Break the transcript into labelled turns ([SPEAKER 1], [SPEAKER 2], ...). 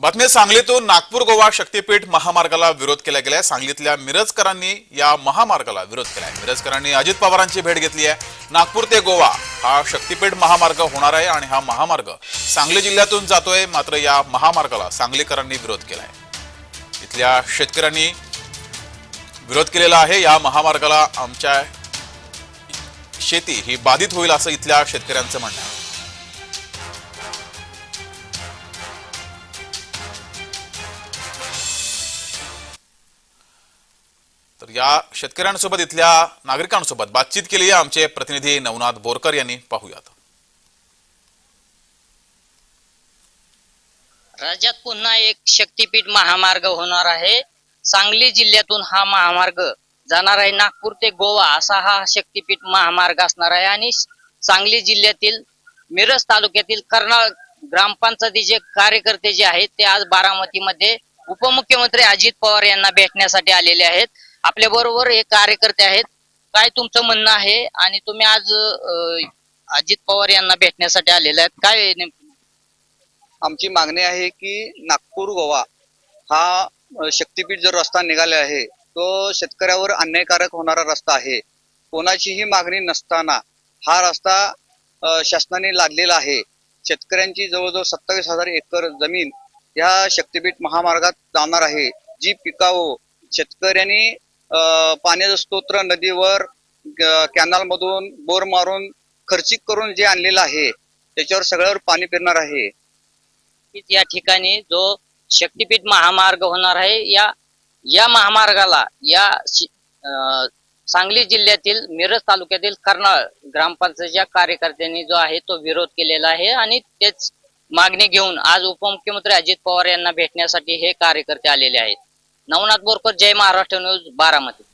[SPEAKER 1] बातमी सांगलीतून नागपूर गोवा शक्तीपीठ महामार्गाला विरोध केला गेलाय. सांगलीतल्या मिरजकरांनी या महामार्गाला विरोध केलाय. मिरजकरांनी अजित पवारांची भेट घेतली आहे. नागपूर ते गोवा हा शक्तीपीठ महामार्ग होणार आहे आणि हा महामार्ग सांगली जिल्ह्यातून जातोय. मात्र या महामार्गाला सांगलीकरांनी विरोध केलाय. इथल्या शेतकऱ्यांनी विरोध केलेला आहे. या महामार्गाला आमच्या शेती ही बाधित होईल असं इथल्या शेतकऱ्यांचं म्हणणं आहे. तर या शेतकऱ्यांसोबत इथल्या नागरिकांसोबत बातचीत केली आमचे प्रतिनिधी नवनाथ बोरकर यांनी. पाहूयात.
[SPEAKER 2] राज्यात पुन्हा एक शक्तीपीठ महामार्ग होणार आहे. सांगली जिल्ह्यातून हा महामार्ग जाणार आहे. नागपूर ते गोवा असा हा शक्तीपीठ महामार्ग असणार आहे. आणि सांगली जिल्ह्यातील मिरज तालुक्यातील कर्नाळ ग्रामपंचायतीचे कार्यकर्ते जे आहेत ते आज बारामतीमध्ये उपमुख्यमंत्री अजित पवार यांना भेटण्यासाठी आलेले आहेत. आपल्या बरोबर हे कार्यकर्ते आहेत. काय तुमचं म्हणणं आहे? आणि तुम्ही आज अजित पवार यांना भेटण्यासाठी आलेले आहेत. काय नेमकं?
[SPEAKER 3] आमची मागणी आहे की नागपूर गोवा हा अ, शक्तीपीठ जो रस्ता निघाला आहे तो शेतकऱ्यावर अन्यायकारक होणारा रस्ता आहे. कोणाचीही मागणी नसताना हा रस्ता अ, शासनाने लादलेला आहे. शेतकऱ्यांची जवळजवळ सत्तावीस हजार एकर जमीन या शक्तीपीठ महामार्गात जाणार आहे. जी पिकावो शेतकऱ्यांनी पाण्याचं स्तोत्र नदीवर कॅनल मधून बोर मारून खर्चिक करून जे आणलेलं आहे त्याच्यावर सगळ्यावर पाणी फिरणार आहे.
[SPEAKER 2] या ठिकाणी जो शक्तीपीठ महामार्ग होणार आहे या या महामार्गाला या सांगली जिल्ह्यातील मिरज तालुक्यातील कर्नाळ ग्रामपंचायतच्या कार्यकर्त्यांनी जो आहे तो विरोध केलेला आहे आणि तेच मागणी घेऊन आज उपमुख्यमंत्री अजित पवार यांना भेटण्यासाठी हे कार्यकर्ते आलेले आहेत. नवनाथ बोरकर जय महाराष्ट्र न्यूज बारामती.